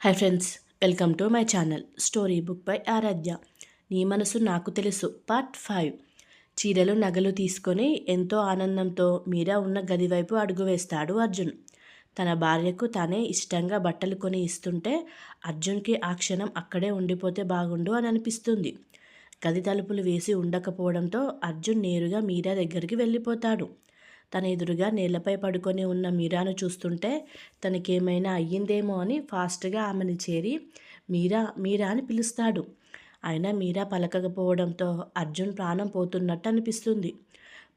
Hi friends welcome to my channel story book by Aaradhya. నీ మనసు నాకు తెలుసు పార్ట్ ఫైవ్. చీరలు నగలు తీసుకొని ఎంతో ఆనందంతో మీరా ఉన్న గది వైపు అడుగు వేస్తాడు అర్జున్. తన భార్యకు తానే ఇష్టంగా బట్టలు కొని ఇస్తుంటే అర్జున్కి ఆ క్షణం అక్కడే ఉండిపోతే బాగుండు అని అనిపిస్తుంది. గది తలుపులు వేసి ఉండకపోవడంతో అర్జున్ నేరుగా మీరా దగ్గరికి వెళ్ళిపోతాడు. తన ఎదురుగా నేలపై పడుకొని ఉన్న మీరాను చూస్తుంటే తనకేమైనా అయ్యిందేమో అని ఫాస్ట్గా ఆమెను చేరి మీరా మీరా అని పిలుస్తాడు. అయినా మీరా పలకకపోవడంతో అర్జున్ ప్రాణం పోతున్నట్టు అనిపిస్తుంది.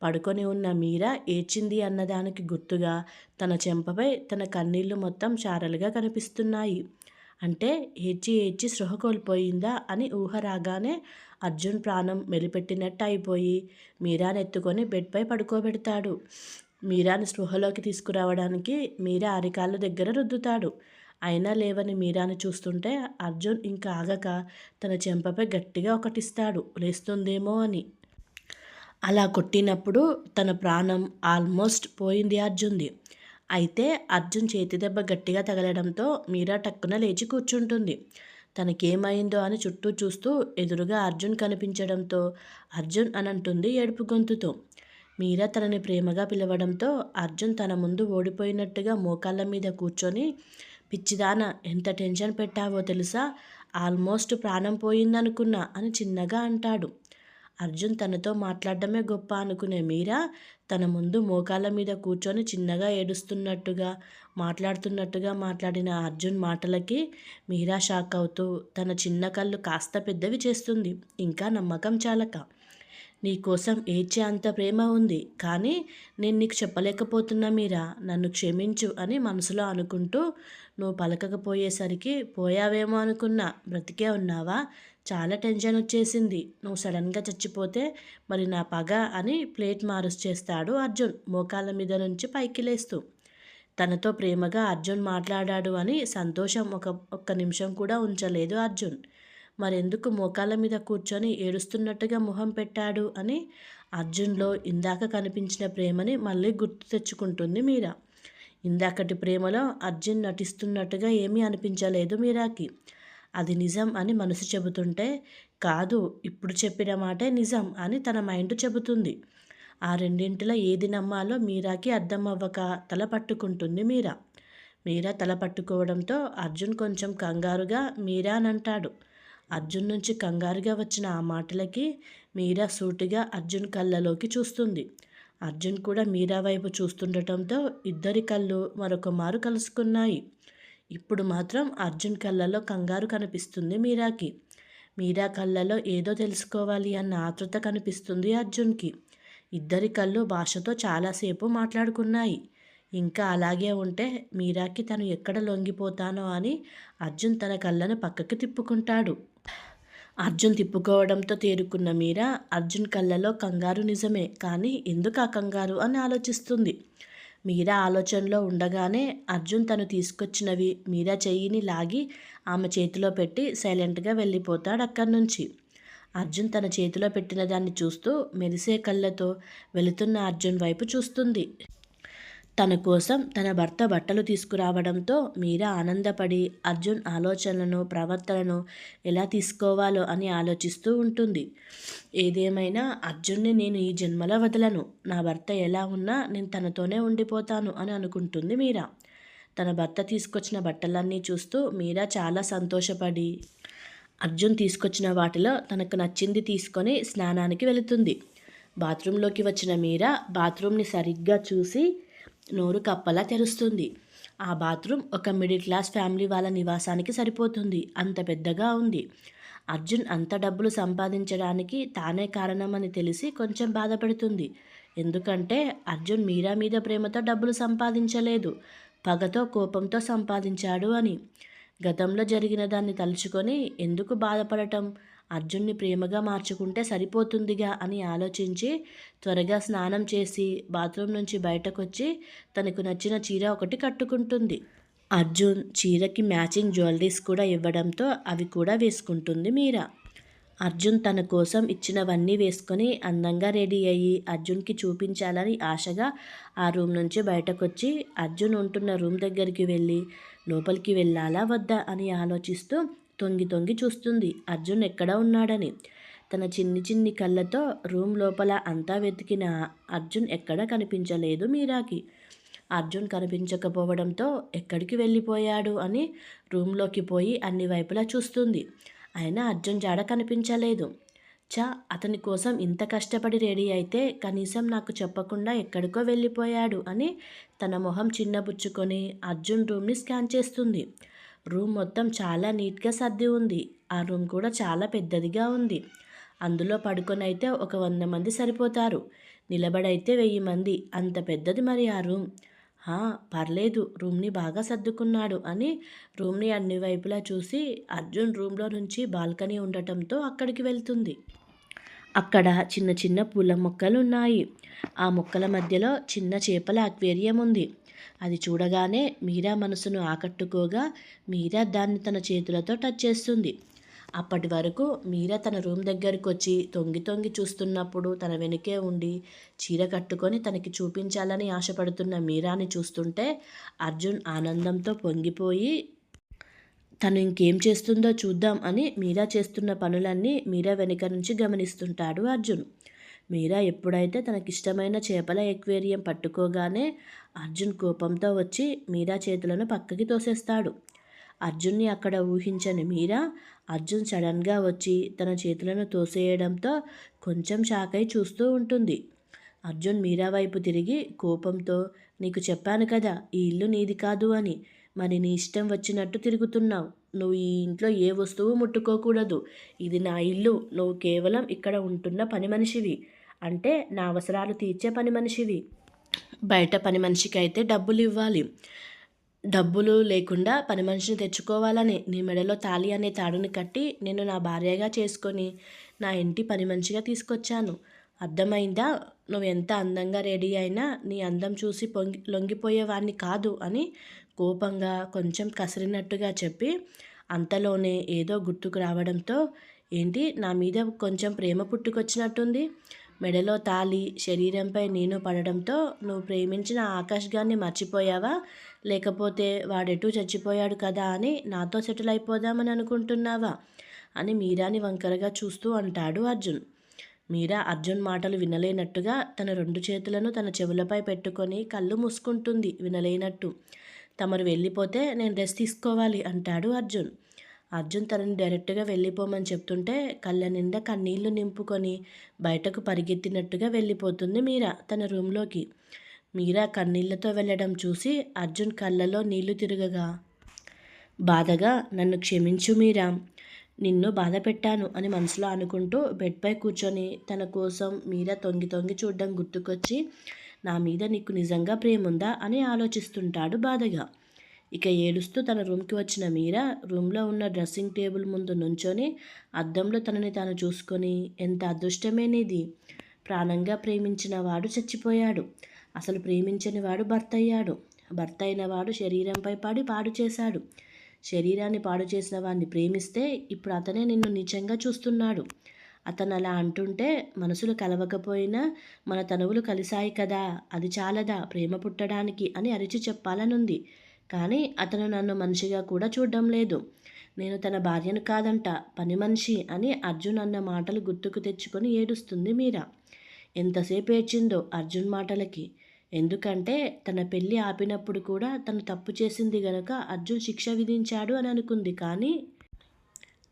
పడుకొని ఉన్న మీరా ఏడ్చింది అన్నదానికి గుర్తుగా తన చెంపపై తన కన్నీళ్ళు మొత్తం చారలుగా కనిపిస్తున్నాయి. అంటే ఏడ్చి ఏడ్చి స్పృహ కోల్పోయిందా అని ఊహ రాగానే అర్జున్ ప్రాణం మెలిపెట్టినట్టు అయిపోయి మీరాని ఎత్తుకొని బెడ్పై పడుకోబెడతాడు. మీరాని స్పృహలోకి తీసుకురావడానికి మీరా అరికాళ్ళ దగ్గర రుద్దుతాడు. అయినా లేవని మీరాని చూస్తుంటే అర్జున్ ఇంకా ఆగక తన చెంపపై గట్టిగా ఒకటిస్తాడు. లేస్తుందేమో అని. అలా కొట్టినప్పుడు తన ప్రాణం ఆల్మోస్ట్ పోయింది అర్జున్ది. అయితే అర్జున్ చేతి దెబ్బ గట్టిగా తగలడంతో మీరా టక్కున లేచి కూర్చుంటుంది. తనకేమైందో అని చుట్టూ చూస్తూ ఎదురుగా అర్జున్ కనిపించడంతో అర్జున్ అని అంటుంది ఏడుపు గొంతుతో. మీరా తనని ప్రేమగా పిలవడంతో అర్జున్ తన ముందు ఓడిపోయినట్టుగా మోకాళ్ళ మీద కూర్చొని పిచ్చిదాన ఎంత టెన్షన్ పెట్టావో తెలుసా? ఆల్మోస్ట్ ప్రాణం పోయిందనుకున్నా అని చిన్నగా అంటాడు. అర్జున్ తనతో మాట్లాడడమే గొప్ప అనుకునే మీరా? తన ముందు మోకాళ్ళ మీద కూర్చొని చిన్నగా ఏడుస్తున్నట్టుగా మాట్లాడుతున్నట్టుగా మాట్లాడిన అర్జున్ మాటలకి మీరా షాక్ అవుతూ తన చిన్న కళ్ళు కాస్త పెద్దవి చేస్తుంది. ఇంకా నమ్మకం చాలక. నీకోసం ఏడ్చే అంత ప్రేమ ఉంది. కానీ నేను నీకు చెప్పలేకపోతున్నా మీరా. నన్ను క్షమించు అని మనసులో అనుకుంటూ నువ్వు పలకకపోయేసరికి పోయావేమో అనుకున్నా. బ్రతికే ఉన్నావా? చాలా టెన్షన్ వచ్చేసింది. నువ్వు సడన్గా చచ్చిపోతే మరి నా పగ అని ప్లేట్ మారుస్ చేస్తాడు అర్జున్ మోకాళ్ళ మీద నుంచి పైకి లేస్తూ. తనతో ప్రేమగా అర్జున్ మాట్లాడాడు అని సంతోషం ఒక ఒక్క నిమిషం కూడా ఉంచలేదు అర్జున్. మరెందుకు మోకాళ్ళ మీద కూర్చొని ఏడుస్తున్నట్టుగా మొహం పెట్టాడు అని అర్జున్లో ఇందాక కనిపించిన ప్రేమని మళ్ళీ గుర్తు తెచ్చుకుంటుంది మీరా. ఇందాకటి ప్రేమలో అర్జున్ నటిస్తున్నట్టుగా ఏమీ అనిపించలేదు మీరాకి. అది నిజం అని మనసు చెబుతుంటే కాదు ఇప్పుడు చెప్పిన మాటే నిజం అని తన మైండ్ చెబుతుంది. ఆ రెండింటిలో ఏది నమ్మాలో మీరాకి అర్థం అవ్వక తల పట్టుకుంటుంది మీరా. మీరా తల పట్టుకోవడంతో అర్జున్ కొంచెం కంగారుగా మీరా అని అంటాడు అర్జున్ నుంచి కంగారుగా వచ్చిన ఆ మాటలకి మీరా సూటిగా అర్జున్ కళ్ళలోకి చూస్తుంది. అర్జున్ కూడా మీరా వైపు చూస్తుండటంతో ఇద్దరి కళ్ళు మరొక మారు కలుసుకున్నాయి. ఇప్పుడు మాత్రం అర్జున్ కళ్ళలో కంగారు కనిపిస్తుంది మీరాకి. మీరా కళ్ళలో ఏదో తెలుసుకోవాలి అన్న ఆతృత కనిపిస్తుంది అర్జున్కి. ఇద్దరి కళ్ళు భాషతో చాలాసేపు మాట్లాడుకున్నాయి. ఇంకా అలాగే ఉంటే మీరాకి తను ఎక్కడ లొంగిపోతానో అని అర్జున్ తన కళ్ళను పక్కకి తిప్పుకుంటాడు. అర్జున్ తిప్పుకోవడంతో తేరుకున్న మీరా అర్జున్ కళ్ళలో కంగారు నిజమే కానీ ఎందుకు ఆ కంగారు అని ఆలోచిస్తుంది. మీరా ఆలోచనలో ఉండగానే అర్జున్ తను తీసుకొచ్చినవి మీరా చెయ్యిని లాగి ఆమె చేతిలో పెట్టి సైలెంట్గా వెళ్ళిపోతాడు అక్కడి నుంచి. అర్జున్ తన చేతిలో పెట్టిన దాన్ని చూస్తూ మెరిసే కళ్ళతో వెళుతున్న అర్జున్ వైపు చూస్తుంది. తన కోసం తన భర్త బట్టలు తీసుకురావడంతో మీరా ఆనందపడి అర్జున్ ఆలోచనలను ప్రవర్తనను ఎలా తీసుకోవాలో అని ఆలోచిస్తూ ఉంటుంది. ఏదేమైనా అర్జున్ని నేను ఈ జన్మలో వదలను. నా భర్త ఎలా ఉన్నా నేను తనతోనే ఉండిపోతాను అని అనుకుంటుంది మీరా. తన భర్త తీసుకొచ్చిన బట్టలన్నీ చూస్తూ మీరా చాలా సంతోషపడి అర్జున్ తీసుకొచ్చిన వాటిలో తనకు నచ్చింది తీసుకొని స్నానానికి వెళుతుంది. బాత్రూంలోకి వచ్చిన మీరా బాత్రూమ్ని సరిగ్గా చూసి నోరు కప్పలా తెరుస్తుంది. ఆ బాత్రూమ్ ఒక మిడిల్ క్లాస్ ఫ్యామిలీ వాళ్ళ నివాసానికి సరిపోతుంది. అంత పెద్దగా ఉంది. అర్జున్ అంత డబ్బులు సంపాదించడానికి తానే కారణమని తెలిసి కొంచెం బాధపడుతుంది. ఎందుకంటే అర్జున్ మీరా మీద ప్రేమతో డబ్బులు సంపాదించలేదు. పగతో కోపంతో సంపాదించాడు అని. గతంలో జరిగిన దాన్ని తలుచుకొని ఎందుకు బాధపడటం? అర్జున్ని ప్రేమగా మార్చుకుంటే సరిపోతుందిగా అని ఆలోచించి త్వరగా స్నానం చేసి బాత్రూమ్ నుంచి బయటకొచ్చి తనకు నచ్చిన చీర ఒకటి కట్టుకుంటుంది. అర్జున్ చీరకి మ్యాచింగ్ జ్యువెలరీస్ కూడా ఇవ్వడంతో అవి కూడా వేసుకుంటుంది మీరా. అర్జున్ తన కోసం ఇచ్చినవన్నీ వేసుకొని అందంగా రెడీ అయ్యి అర్జున్కి చూపించాలని ఆశగా ఆ రూమ్ నుంచి బయటకొచ్చి అర్జున్ ఉంటున్న రూమ్ దగ్గరికి వెళ్ళి లోపలికి వెళ్ళాలా వద్దా అని ఆలోచిస్తూ తొంగి తొంగి చూస్తుంది. అర్జున్ ఎక్కడ ఉన్నాడని. తన చిన్ని చిన్ని కళ్ళతో రూమ్ లోపల అంతా వెతికిన అర్జున్ ఎక్కడ కనిపించలేదు మీరాకి. అర్జున్ కనిపించకపోవడంతో ఎక్కడికి వెళ్ళిపోయాడు అని రూమ్లోకి పోయి అన్ని వైపులా చూస్తుంది. అయినా అర్జున్ జాడ కనిపించలేదు. చా అతని కోసం ఇంత కష్టపడి రెడీ అయితే కనీసం నాకు చెప్పకుండా ఎక్కడికో వెళ్ళిపోయాడు అని తన మొహం చిన్నబుచ్చుకొని అర్జున్ రూమ్ని స్కాన్ చేస్తుంది. రూమ్ మొత్తం చాలా నీట్గా సర్ది ఉంది. ఆ రూమ్ కూడా చాలా పెద్దదిగా ఉంది. అందులో పడుకొని అయితే ఒక వంద మంది సరిపోతారు. నిలబడైతే వెయ్యి మంది. అంత పెద్దది మరి ఆ రూమ్. పర్లేదు రూమ్ని బాగా సర్దుకున్నాడు అని రూమ్ని అన్ని వైపులా చూసి అర్జున్ రూమ్లో నుంచి బాల్కనీ ఉండటంతో అక్కడికి వెళ్తుంది. అక్కడ చిన్న చిన్న పూల మొక్కలు ఉన్నాయి ఆ మొక్కల మధ్యలో చిన్న చేపల అక్వేరియం ఉంది. అది చూడగానే మీరా మనసును ఆకట్టుకోగా మీరా దాన్ని తన చేతులతో టచ్ చేస్తుంది. అప్పటి వరకు మీరా తన రూమ్ దగ్గరికి వచ్చి తొంగి తొంగి చూస్తున్నప్పుడు తన వెనుకే ఉండి చీర కట్టుకొని తనకి చూపించాలని ఆశపడుతున్న మీరాని చూస్తుంటే అర్జున్ ఆనందంతో పొంగిపోయి తను ఇంకేం చేస్తుందో చూద్దాం అని మీరా చేస్తున్న పనులన్నీ మీరా వెనుక నుంచి గమనిస్తుంటాడు అర్జున్. మీరా ఎప్పుడైతే తనకిష్టమైన చేపల ఎక్వేరియం పట్టుకోగానే అర్జున్ కోపంతో వచ్చి మీరా చేతులను పక్కకి తోసేస్తాడు. అర్జున్ని అక్కడ ఊహించని మీరా అర్జున్ సడన్గా వచ్చి తన చేతులను తోసేయడంతో కొంచెం షాక్ అయి చూస్తూ ఉంటుంది. అర్జున్ మీరా వైపు తిరిగి కోపంతో నీకు చెప్పాను కదా ఈ ఇల్లు నీది కాదు అని. మరి నీ ఇష్టం వచ్చినట్టు తిరుగుతున్నావు. నువ్వు ఈ ఇంట్లో ఏ వస్తువు ముట్టుకోకూడదు. ఇది నా ఇల్లు. నువ్వు కేవలం ఇక్కడ ఉంటున్న పని మనిషివి. అంటే నా అవసరాలు తీర్చే పని మనిషివి. బయట పని మనిషికి అయితే డబ్బులు ఇవ్వాలి డబ్బులు లేకుండా పని మనిషిని తెచ్చుకోవాలని. నీ మెడలో తాళి అనే తాడుని కట్టి నేను నా భార్యగా చేసుకొని నా ఇంటి పని మనిషిగా తీసుకొచ్చాను. అర్థమైందా? నువ్వు ఎంత అందంగా రెడీ అయినా నీ అందం చూసి పొంగి లొంగిపోయేవాడిని కాదు అని కోపంగా కొంచెం కసిరినట్టుగా చెప్పి అంతలోనే ఏదో గుర్తుకు రావడంతో ఏంటి నా మీద కొంచెం ప్రేమ పుట్టుకొచ్చినట్టుంది? మెడలో తాలి శరీరంపై నేను పడడంతో నువ్వు ప్రేమించిన ఆకాష్ గారిని మర్చిపోయావా? లేకపోతే వాడెటు చచ్చిపోయాడు కదా అని నాతో సెటిల్ అయిపోదామని అనుకుంటున్నావా? అని మీరాని వంకరగా చూస్తూ అంటాడు అర్జున్. మీరా అర్జున్ మాటలు వినలేనట్టుగా తన రెండు చేతులను తన చెవులపై పెట్టుకొని కళ్ళు మూసుకుంటుంది వినలేనట్టు. తమరు వెళ్ళిపోతే నేను రెస్ట్ తీసుకోవాలి అంటాడు అర్జున్. అర్జున్ తనని డైరెక్ట్గా వెళ్ళిపోమని చెప్తుంటే కళ్ళ నిండా కన్నీళ్ళు నింపుకొని బయటకు పరిగెత్తినట్టుగా వెళ్ళిపోతుంది మీరా తన రూమ్లోకి. మీరా కన్నీళ్ళతో వెళ్ళడం చూసి అర్జున్ కళ్ళలో నీళ్ళు తిరగగా బాధగా నన్ను క్షమించు మీరా. నిన్ను బాధ పెట్టాను అని మనసులో అనుకుంటూ బెడ్పై కూర్చొని తన కోసం మీరా తొంగి తొంగి చూడడం గుర్తుకొచ్చి నా మీద నీకు నిజంగా ప్రేముందా అని ఆలోచిస్తుంటాడు బాధగా. ఇక ఏడుస్తూ తన రూమ్కి వచ్చిన మీరా రూమ్లో ఉన్న డ్రెస్సింగ్ టేబుల్ ముందు నుంచొని అద్దంలో తనని తాను చూసుకొని ఎంత అదృష్టమే నీది. ప్రాణంగా ప్రేమించిన వాడు చచ్చిపోయాడు. అసలు ప్రేమించని వాడు భర్త అయ్యాడు భర్త అయిన వాడు శరీరంపై పడి పాడు చేశాడు. శరీరాన్ని పాడు చేసిన వాడిని ప్రేమిస్తే ఇప్పుడు అతనే నిన్ను నిజంగా చూస్తున్నాడు. అతను అలా అంటుంటే మనసులు కలవకపోయినా మన తనువులు కలిశాయి కదా అది చాలదా ప్రేమ పుట్టడానికి అని అరిచి చెప్పాలనుంది. కానీ అతను నన్ను మనిషిగా కూడా చూడడం లేదు. నేను తన భార్యను కాదంట పని మనిషి అని అర్జున్ అన్న మాటలు గుర్తుకు తెచ్చుకొని ఏడుస్తుంది మీరా. ఎంతసేపు ఏడ్చిందో అర్జున్ మాటలకి. ఎందుకంటే తన పెళ్ళి ఆపినప్పుడు కూడా తను తప్పు చేసింది గనక అర్జున్ శిక్ష విధించాడు అని అనుకుంది. కానీ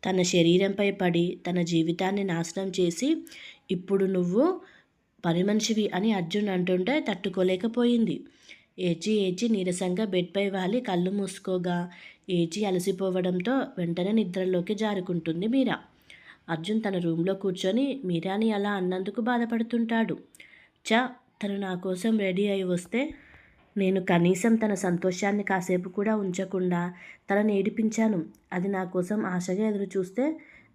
తన శరీరంపై పడి తన జీవితాన్ని నాశనం చేసి ఇప్పుడు నువ్వు పని మనిషివి అని అర్జున్ అంటుంటే తట్టుకోలేకపోయింది. ఏచి ఏచి నీరసంగా బెడ్పై వాలి కళ్ళు మూసుకోగా ఏచి అలసిపోవడంతో వెంటనే నిద్రలోకి జారుకుంటుంది మీరా. అర్జున్ తన రూమ్లో కూర్చొని మీరాని అలా అన్నందుకు బాధపడుతుంటాడు. చ తను నా కోసం రెడీ అయి వస్తే నేను కనీసం తన సంతోషాన్ని కాసేపు కూడా ఉంచకుండా తనని ఏడిపించాను. అది నా కోసం ఆశగా ఎదురు చూస్తే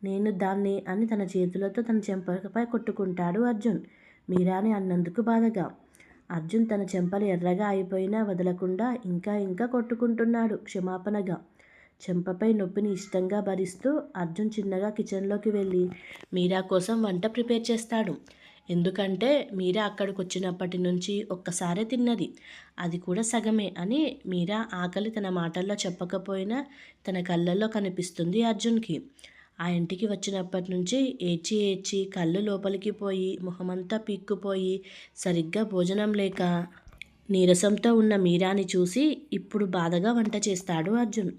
నేను దాన్ని అని తన చేతులతో తన చెంపకపై కొట్టుకుంటాడు అర్జున్. మీరాని అన్నందుకు బాధగా. అర్జున్ తన చెంపలు ఎర్రగా అయిపోయినా వదలకుండా ఇంకా ఇంకా కొట్టుకుంటున్నాడు క్షమాపణగా. చెంపపై నొప్పిని ఇష్టంగా భరిస్తూ అర్జున్ చిన్నగా కిచెన్లోకి వెళ్ళి మీరా కోసం వంట ప్రిపేర్ చేస్తాడు. ఎందుకంటే మీరా అక్కడికి వచ్చినప్పటి నుంచి ఒక్కసారే తిన్నది. అది కూడా సగమే అని మీరా ఆకలి తన మాటల్లో చెప్పకపోయినా తన కళ్ళల్లో కనిపిస్తుంది అర్జున్కి. ఆ ఇంటికి వచ్చినప్పటి నుంచి ఏడ్చి ఏడ్చి కళ్ళు లోపలికి పోయి మొహమంతా పీక్కుపోయి సరిగ్గా భోజనం లేక నీరసంతో ఉన్న మీరాని చూసి ఇప్పుడు బాధగా వంట చేస్తాడు అర్జున్.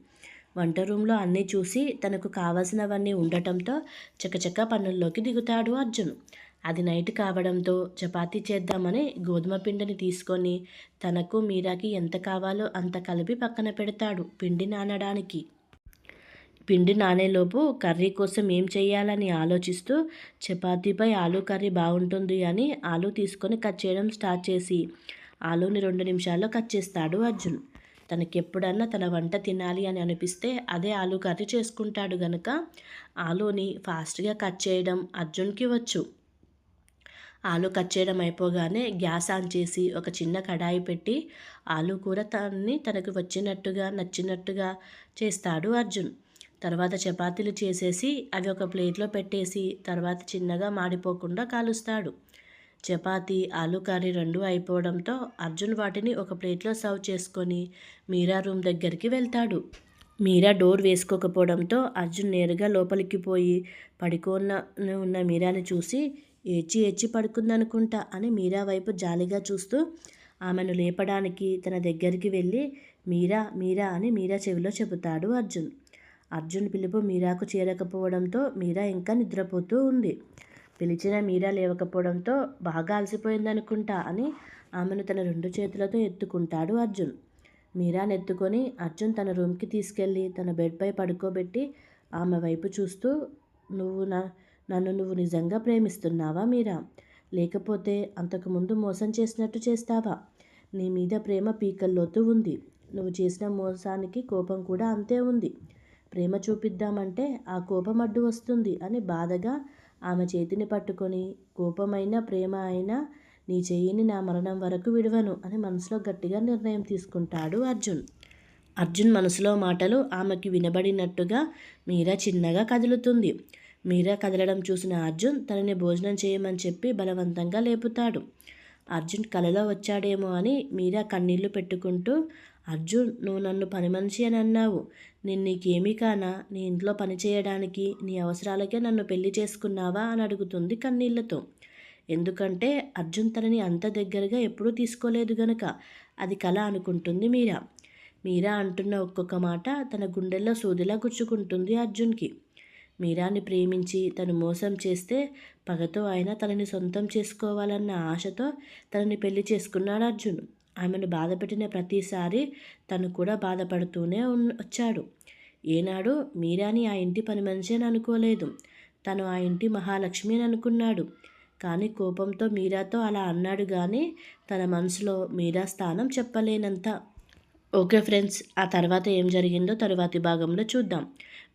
వంట రూమ్లో అన్నీ చూసి తనకు కావలసినవన్నీ ఉండటంతో చకచక పనుల్లోకి దిగుతాడు అర్జున్. అది నైట్ కావడంతో చపాతీ చేద్దామని గోధుమ పిండిని తీసుకొని తనకు మీరాకి ఎంత కావాలో అంత కలిపి పక్కన పెడతాడు పిండి నానడానికి. పిండి నానేలోపు కర్రీ కోసం ఏం చేయాలని ఆలోచిస్తూ చపాతీపై ఆలూ కర్రీ బాగుంటుంది అని ఆలూ తీసుకొని కట్ చేయడం స్టార్ట్ చేసి ఆలూని రెండు నిమిషాల్లో కట్ చేస్తాడు అర్జున్. తనకెప్పుడన్నా తన వంట తినాలి అని అనిపిస్తే అదే ఆలూ కర్రీ చేసుకుంటాడు గనుక ఆలూని ఫాస్ట్గా కట్ చేయడం అర్జున్కి వచ్చు. ఆలు కట్ చేయడం అయిపోగానే గ్యాస్ ఆన్ చేసి ఒక చిన్న కడాయి పెట్టి ఆలు కూర తన్ని తనకు వచ్చినట్టుగా నచ్చినట్టుగా చేస్తాడు అర్జున్. తర్వాత చపాతీలు చేసేసి అవి ఒక ప్లేట్లో పెట్టేసి తర్వాత చిన్నగా మాడిపోకుండా కాలుస్తాడు. చపాతీ ఆలు కర్రీ రెండు అయిపోవడంతో అర్జున్ వాటిని ఒక ప్లేట్లో సర్వ్ చేసుకొని మీరా రూమ్ దగ్గరికి వెళ్తాడు. మీరా డోర్ వేసుకోకపోవడంతో అర్జున్ నేరుగా లోపలికి పోయి పడుకోన ఉన్న మీరాని చూసి ఏడ్చి ఏడ్చి పడుకుందనుకుంటా అని మీరా వైపు జాలిగా చూస్తూ ఆమెను లేపడానికి తన దగ్గరికి వెళ్ళి మీరా మీరా అని మీరా చెవిలో చెబుతాడు అర్జున్. అర్జున్ పిలుపు మీరాకు చేరకపోవడంతో మీరా ఇంకా నిద్రపోతూ ఉంది. పిలిచిన మీరా లేవకపోవడంతో బాగా అలసిపోయిందనుకుంటా అని ఆమెను తన రెండు చేతులతో ఎత్తుకుంటాడు అర్జున్. మీరాని ఎత్తుకొని అర్జున్ తన రూమ్కి తీసుకెళ్ళి తన బెడ్పై పడుకోబెట్టి ఆమె వైపు చూస్తూ నువ్వు నా నన్ను నువ్వు నిజంగా ప్రేమిస్తున్నావా మీరా? లేకపోతే అంతకుముందు మోసం చేసినట్టు చేస్తావా? నీ మీద ప్రేమ పీకల్లోతూ ఉంది. నువ్వు చేసిన మోసానికి కోపం కూడా అంతే ఉంది. ప్రేమ చూపిద్దామంటే ఆ కోపం అడ్డు వస్తుంది అని బాధగా ఆమె చేతిని పట్టుకొని కోపమైన ప్రేమ అయినా నీ చెయ్యిని నా మరణం వరకు విడవను అని మనసులో గట్టిగా నిర్ణయం తీసుకుంటాడు అర్జున్. అర్జున్ మనసులో మాటలు ఆమెకి వినబడినట్టుగా మీరా చిన్నగా కదులుతుంది. మీరా కదలడం చూసిన అర్జున్ తనని భోజనం చేయమని చెప్పి బలవంతంగా లేపుతాడు. అర్జున్ కలలో వచ్చాడేమో అని మీరా కన్నీళ్ళు పెట్టుకుంటూ అర్జున్ నువ్వు నన్ను పని మనిషి అని అన్నావు. నేను నీకేమీ కానా? నీ ఇంట్లో పని చేయడానికి నీ అవసరాలకే నన్ను పెళ్ళి చేసుకున్నావా? అని అడుగుతుంది కన్నీళ్ళతో. ఎందుకంటే అర్జున్ తనని అంత దగ్గరగా ఎప్పుడూ తీసుకోలేదు గనక అది కళ అనుకుంటుంది మీరా. మీరా అంటున్న ఒక్కొక్క మాట తన గుండెల్లో సూదిలా గుచ్చుకుంటుంది అర్జున్కి. మీరాని ప్రేమించి తను మోసం చేస్తే పగతో ఆయన తనని సొంతం చేసుకోవాలన్న ఆశతో తనని పెళ్ళి చేసుకున్నాడు అర్జున్. ఆమెను బాధపెట్టిన ప్రతిసారి తను కూడా బాధపడుతూనే వచ్చాడు. ఏనాడు మీరాని ఆ ఇంటి పని మనిషి అని అనుకోలేదు. తను ఆ ఇంటి మహాలక్ష్మి అని అనుకున్నాడు. కానీ కోపంతో మీరాతో అలా అన్నాడు కానీ తన మనసులో మీరా స్థానం చెప్పలేనంత. ఓకే ఫ్రెండ్స్ ఆ తర్వాత ఏం జరిగిందో తరువాతి భాగంలో చూద్దాం.